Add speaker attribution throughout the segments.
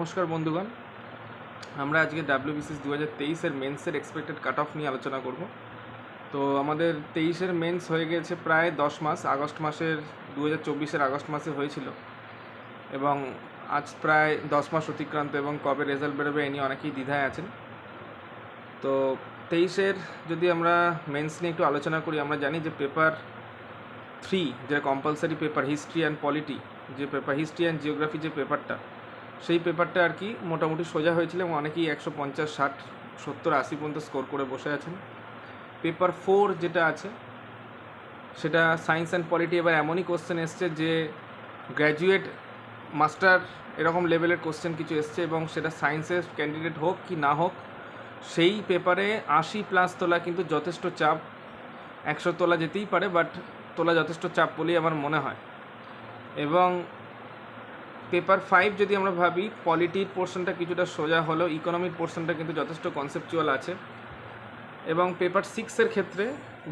Speaker 1: নমস্কার বন্ধুগণ। আমরা আজকে ডাব্লিউবিসিএস দু হাজার তেইশের মেন্সের এক্সপেক্টেড কাট অফ নিয়ে আলোচনা করব। তো আমাদের তেইশের মেন্স হয়ে গেছে প্রায় দশ মাস, আগস্ট মাসের দু হাজার চব্বিশের আগস্ট মাসে হয়েছিল। এবং আজ প্রায় দশ মাস অতিক্রান্ত এবং কবে রেজাল্ট বেরোবে এ নিয়ে অনেকেই দ্বিধায় আছেন। তো তেইশের যদি আমরা মেন্স নিয়ে একটু আলোচনা করি, আমরা জানি যে পেপার থ্রি যেটা compulsory paper history and polity যে পেপার হিস্ট্রি অ্যান্ড জিওগ্রাফি যে পেপারটা সেই পেপারটা আর কি মোটামুটি সোজা হয়েছিল এবং অনেকেই একশো পঞ্চাশ, ষাট, সত্তর, আশি পর্যন্ত স্কোর করে বসে আছেন। পেপার ফোর যেটা আছে, সেটা সায়েন্স অ্যান্ড পলিটি এবার এমনই কোশ্চেন এসছে যে গ্র্যাজুয়েট মাস্টার এরকম লেভেলের কোশ্চেন কিছু এসছে এবং সেটা সায়েন্সের ক্যান্ডিডেট হোক কি না হোক, সেই পেপারে আশি প্লাস তোলা কিন্তু যথেষ্ট চাপ। একশো তোলা যেতেই পারে বাট তোলা যথেষ্ট চাপ বলেই আমার মনে হয়। এবং পেপার ফাইভ যদি আমরা ভাবি পলিটির পোর্শনটা কিছুটা সোজা হলেও ইকোনমির পোর্শনটা কিন্তু যথেষ্ট কনসেপচুয়াল আছে। এবং পেপার সিক্সের ক্ষেত্রে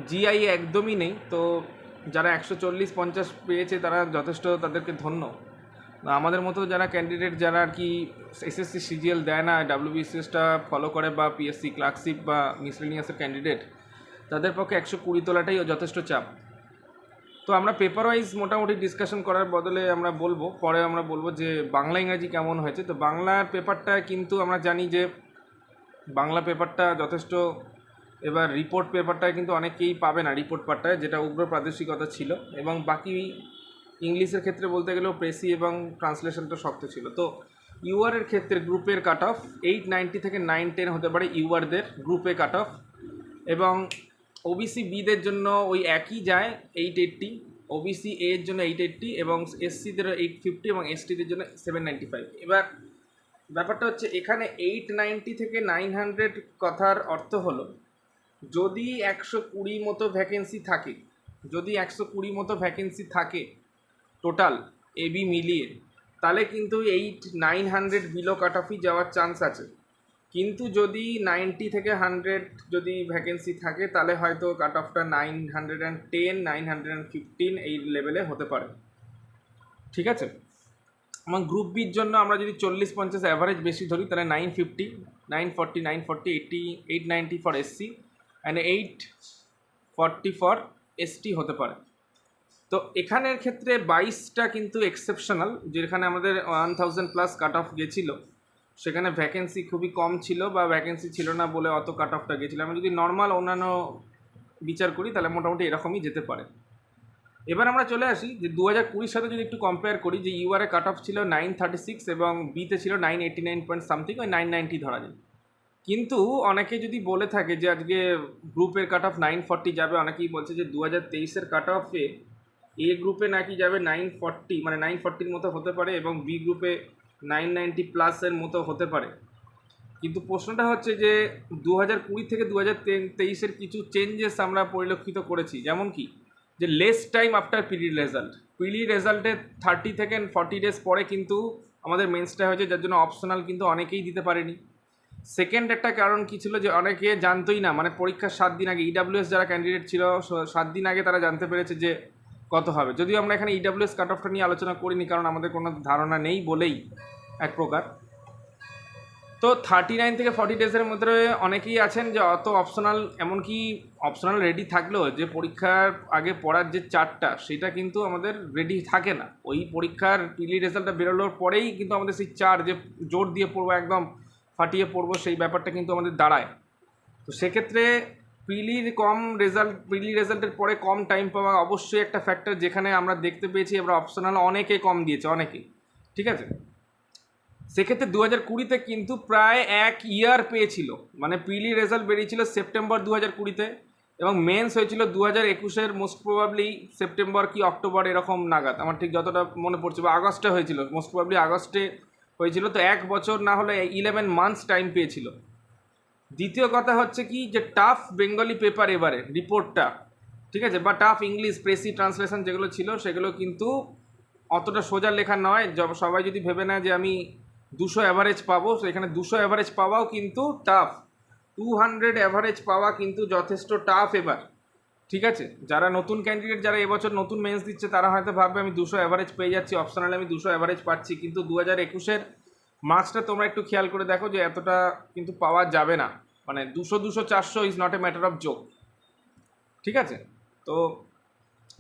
Speaker 1: জিআই একদমই নেই, তো যারা একশো চল্লিশ পঞ্চাশ পেয়েছে তারা যথেষ্ট তাদেরকে ধন্য। আমাদের মতো যারা ক্যান্ডিডেট যারা আর কি এসএসসি সিজিএল দেয় না ডাব্লিউবিসিএসটা ফলো করে বা পিএসসি ক্লার্কশিপ বা মিসলেনিয়াসের ক্যান্ডিডেট তাদের পক্ষে একশো কুড়ি তোলাটাই যথেষ্ট চাপ। তো আমরা পেপার ওয়াইজ মোটামুটি ডিসকাশন করার বদলে আমরা বলব। পরে আমরা বলব যে বাংলা, ইংরাজি কেমন হয়েছে। তো বাংলার পেপারটা কিন্তু আমরা জানি যে বাংলা পেপারটা যথেষ্ট, এবার রিপোর্ট পেপারটা কিন্তু অনেকেই পাবে না রিপোর্ট পার্টটায় যেটা উগ্র প্রাদেশিকতা ছিল। এবং বাকি ইংলিশের ক্ষেত্রে বলতে গেলেও প্রেসি এবং ট্রান্সলেশনটা শক্ত ছিল। তো ইউআরের ক্ষেত্রে গ্রুপের কাট অফ এইট নাইনটি থেকে নাইন টেন হতে পারে ইউআরদের গ্রুপে কাট অফ এবং ওবিসি বিদের জন্য ওই একই যায় এইট এইট্টি ওবিসি এর জন্য এইট এইট্টি এবং এসসিদের এইট ফিফটি এবং এসটিদের জন্য সেভেন নাইনটি ফাইভ এবার ব্যাপারটা হচ্ছে এখানে এইট নাইনটি থেকে নাইন হান্ড্রেড কথার অর্থ হলো, যদি একশো কুড়ি মতো ভ্যাকেন্সি থাকে, যদি একশো কুড়ি মতো ভ্যাকেন্সি থাকে টোটাল এবি মিলিয়ে, তাহলে কিন্তু eight nine hundred below cut অফই যাওয়ার চান্স আছে। কিন্তু যদি নাইনটি থেকে হান্ড্রেড যদি ভ্যাকেন্সি থাকে, তাহলে হয়তো cut অফটা nine hundred and ten nine hundred and fifteen এই লেভেলে হতে পারে। ঠিক আছে? এবং গ্রুপ বির জন্য আমরা যদি চল্লিশ পঞ্চাশ অ্যাভারেজ বেশি ধরি, তাহলে nine fifty nine forty nine forty eighty eight ninety for SC and eight forty for ST হতে পারে। তো এখানের ক্ষেত্রে বাইশটা কিন্তু এক্সেপশনাল যেখানে আমাদের one thousand plus cut off গেছিল। সেখানে ভ্যাকেন্সি খুবই কম ছিল বা ভ্যাকেন্সি ছিল না বলে অত কাট অফটা গেছিল আমি যদি নর্মাল অন্যান্য বিচার করি, তাহলে মোটামুটি এরকমই যেতে পারে। এবার আমরা চলে আসি যে দু হাজার কুড়ির সাথে যদি একটু কম্পেয়ার করি যে ইউআরে কাট অফ ছিল নাইন থার্টি সিক্স এবং বিতে ছিল nine eighty nine point something ওই নাইন নাইনটি ধরা যায়। কিন্তু অনেকে যদি বলে থাকে যে আজকে গ্রুপের কাট অফ নাইন ফর্টি যাবে, অনেকেই বলছে যে দু হাজার তেইশের কাট অফে এ গ্রুপে নাকি যাবে নাইন ফর্টি মানে নাইন ফর্টির মতো হতে পারে এবং বি গ্রুপে নাইন নাইনটি প্লাসের মতো হতে পারে। কিন্তু প্রশ্নটা হচ্ছে যে দু হাজার কুড়ি থেকে দু হাজার তেইশের কিছু চেঞ্জেস আমরা পরিলক্ষিত করেছি। যেমন কি? যে less time after PD result PD রেজাল্টে থার্টি থেকে ফর্টি ডেজ পরে কিন্তু আমাদের মেন্সটা হয়েছে, যার জন্য অপশনাল কিন্তু অনেকেই দিতে পারেনি। সেকেন্ড একটা কারণ কী ছিল যে, অনেকে জানতোই না। মানে পরীক্ষার সাত দিন আগে ইডাব্লিউএস যারা ক্যান্ডিডেট ছিল সাত দিন আগে তারা জানতে পেরেছে যে কত হবে? যদিও আমরা এখানে ইডাব্লিউএস কাট অফটা নিয়ে আলোচনা করিনি, কারণ আমাদের কোনো ধারণা নেই বলেই এক প্রকার। তো থার্টি নাইন থেকে ফর্টি ডেজের মধ্যে অনেকেই আছেন যে অত অপশনাল এমনকি অপশনাল রেডি থাকলেও যে পরীক্ষার আগে পড়ার যে চারটা, সেটা কিন্তু আমাদের রেডি থাকে না। ওই পরীক্ষার পিলি রেজাল্টটা বেরোলোর পরেই কিন্তু আমাদের সেই চার যে জোর দিয়ে পড়ব, একদম ফাটিয়ে পড়ব, সেই ব্যাপারটা কিন্তু আমাদের দাঁড়ায়। তো সেক্ষেত্রে প্রিলির কম রেজাল্ট, প্রিলি রেজাল্টের পরে কম টাইম পাওয়া অবশ্যই একটা ফ্যাক্টর যেখানে আমরা দেখতে পেয়েছি আমরা অপশনাল অনেকে কম দিয়েছে অনেকে ঠিক আছে? সেক্ষেত্রে দু হাজার কুড়িতে কিন্তু প্রায় এক ইয়ার পেয়েছিল। মানে প্রিলি রেজাল্ট বেরিয়েছিল সেপ্টেম্বর দু হাজার কুড়িতে এবং মেন্স হয়েছিল দু হাজার একুশের মোস্ট প্রবাবলি সেপ্টেম্বর কি অক্টোবর এরকম নাগাদ। আমার ঠিক যতটা মনে পড়ছে বা আগস্টে হয়েছিল মোস্ট প্রবাবলি আগস্টে হয়েছিল। তো এক বছর না হলে ইলেভেন মান্থস টাইম পেয়েছিল। দ্বিতীয় কথা হচ্ছে কি যে টাফ বেঙ্গলি পেপার এবারে রিপোর্টটা ঠিক আছে? বা টাফ ইংলিশ প্রেসি ট্রান্সলেশন যেগুলো ছিল, সেগুলো কিন্তু অতটা সোজা লেখা নয়। সবাই যদি ভেবে নেয় যে আমি দুশো অ্যাভারেজ পাবো, তো এখানে দুশো অ্যাভারেজ পাওয়াও কিন্তু টাফ টু হান্ড্রেড অ্যাভারেজ পাওয়া কিন্তু যথেষ্ট টাফ এবার, ঠিক আছে? যারা নতুন ক্যান্ডিডেট যারা এবছর নতুন মেন্স দিচ্ছে, তারা হয়তো ভাববে, আমি দুশো অ্যাভারেজ পেয়ে যাচ্ছি অপশনালে আমি দুশো অ্যাভারেজ পাচ্ছি। কিন্তু দু হাজার একুশের মার্কসটা তোমরা একটু খেয়াল করে দেখো যে এতটা কিন্তু পাওয়া যাবে না। মানে দুশো দুশো, চারশো is not a matter of joke ঠিক আছে? তো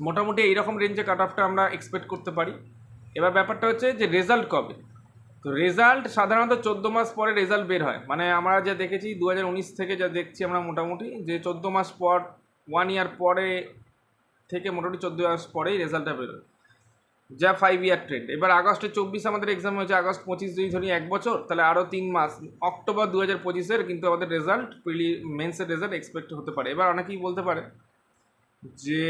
Speaker 1: মোটামুটি এইরকম রেঞ্জে কাট অফটা আমরা এক্সপেক্ট করতে পারি। এবার ব্যাপারটা হচ্ছে যে রেজাল্ট কবে? তো রেজাল্ট সাধারণত চোদ্দ মাস পরে রেজাল্ট বের হয়। মানে আমরা যা দেখেছি দু হাজার উনিশ থেকে যা দেখছি আমরা মোটামুটি, যে চোদ্দ মাস পর ওয়ান ইয়ার পরে থেকে মোটামুটি চোদ্দ মাস পরেই রেজাল্টটা বেরোয়। যা ফাইভ ইয়ার ট্রেন্ড এবার আগস্টে চব্বিশ আমাদের এক্সাম হয়েছে, আগস্ট পঁচিশ দুই ধরি এক বছর, তাহলে আরও তিন মাস। অক্টোবর দু হাজার পঁচিশের কিন্তু আমাদের রেজাল্ট প্রিলি মেন্সের রেজাল্ট এক্সপেক্ট হতে পারে। এবার অনেকেই বলতে পারে যে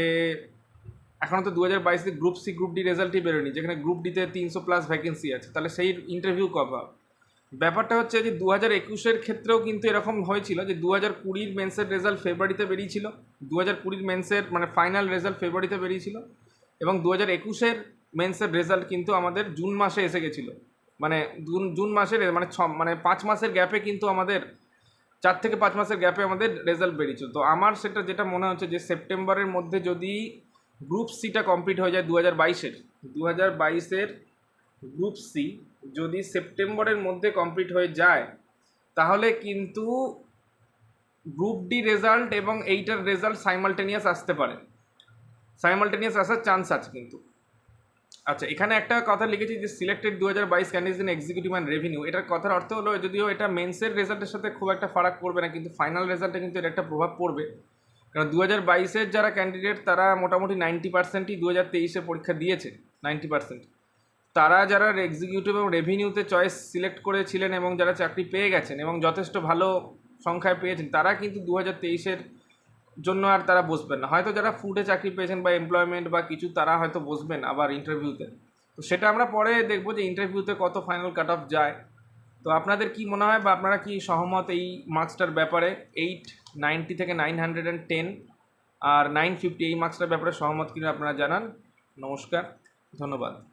Speaker 1: এখনও তো দু হাজার বাইশে গ্রুপ সি গ্রুপ ডি রেজাল্টই বেরোয়নি, যেখানে গ্রুপ ডিতে তিনশো প্লাস ভ্যাকেন্সি আছে। তাহলে সেই ইন্টারভিউ কবে? ব্যাপারটা হচ্ছে যে দু হাজার একুশের ক্ষেত্রেও কিন্তু এরকম হয়েছিল যে দু হাজার কুড়ির মেন্সের রেজাল্ট ফেব্রুয়ারিতে বেরিয়েছিল। দু হাজার কুড়ির মেন্সের মানে ফাইনাল রেজাল্ট ফেব্রুয়ারিতে বেরিয়েছিল। এবং দু হাজার একুশের মেন্সের রেজাল্ট কিন্তু আমাদের জুন মাসে এসে গেছিল। মানে জুন জুন মাসের মানে ছ মানে পাঁচ মাসের গ্যাপে কিন্তু আমাদের, চার থেকে পাঁচ মাসের গ্যাপে আমাদের রেজাল্ট বেরিয়েছিল। তো আমার সেটা যেটা মনে হচ্ছে যে সেপ্টেম্বরের মধ্যে যদি গ্রুপ সিটা কমপ্লিট হয়ে যায় দু হাজার বাইশের দু হাজার বাইশের গ্রুপ সি যদি সেপ্টেম্বরের মধ্যে কমপ্লিট হয়ে যায়, তাহলে কিন্তু গ্রুপ ডি রেজাল্ট এবং এইটার রেজাল্ট সাইমালটেনিয়াস আসতে পারে। সাইমালটেনিয়াস আসার চান্স আছে কিন্তু। আচ্ছা এখানে একটা কথা লিখেছি যে সিলেক্টেড দু হাজার বাইশ candidates in executive and revenue এটার কথার অর্থ হলো, যদিও এটা মেন্সের রেজাল্টের সাথে খুব একটা ফারাক পড়বে না, কিন্তু ফাইনাল রেজাল্টে কিন্তু এর একটা প্রভাব পড়বে। কারণ দু হাজার বাইশের যারা ক্যান্ডিডেট তারা মোটামুটি নাইনটি পার্সেন্টই দু হাজার তেইশে পরীক্ষা দিয়েছে নাইনটি পার্সেন্ট তারা যারা এক্সিকিউটিভ এবং রেভিনিউতে চয়েস সিলেক্ট করেছিলেন এবং যারা চাকরি পেয়ে গেছেন এবং যথেষ্ট ভালো সংখ্যায় পেয়েছেন, তারা কিন্তু দু হাজার তেইশের জন্য আর তারা বসবেন না। হয়তো যারা ফুডে চাকরি পেয়েছেন বা এমপ্লয়মেন্ট বা কিছু তারা হয়তো বসবেন আবার ইন্টারভিউতে তো। সেটা আমরা পরে দেখব যে ইন্টারভিউতে কত ফাইনাল কাট অফ যায়। তো আপনাদের কি মনে হয় বা আপনারা কি সহমত এই মার্কসটার ব্যাপারে? এইট নাইনটি থেকে নাইন হান্ড্রেড অ্যান্ড টেন আর নাইন ফিফটি এই মার্কসটার ব্যাপারে সহমত কিনা আপনারা জানান। নমস্কার, ধন্যবাদ।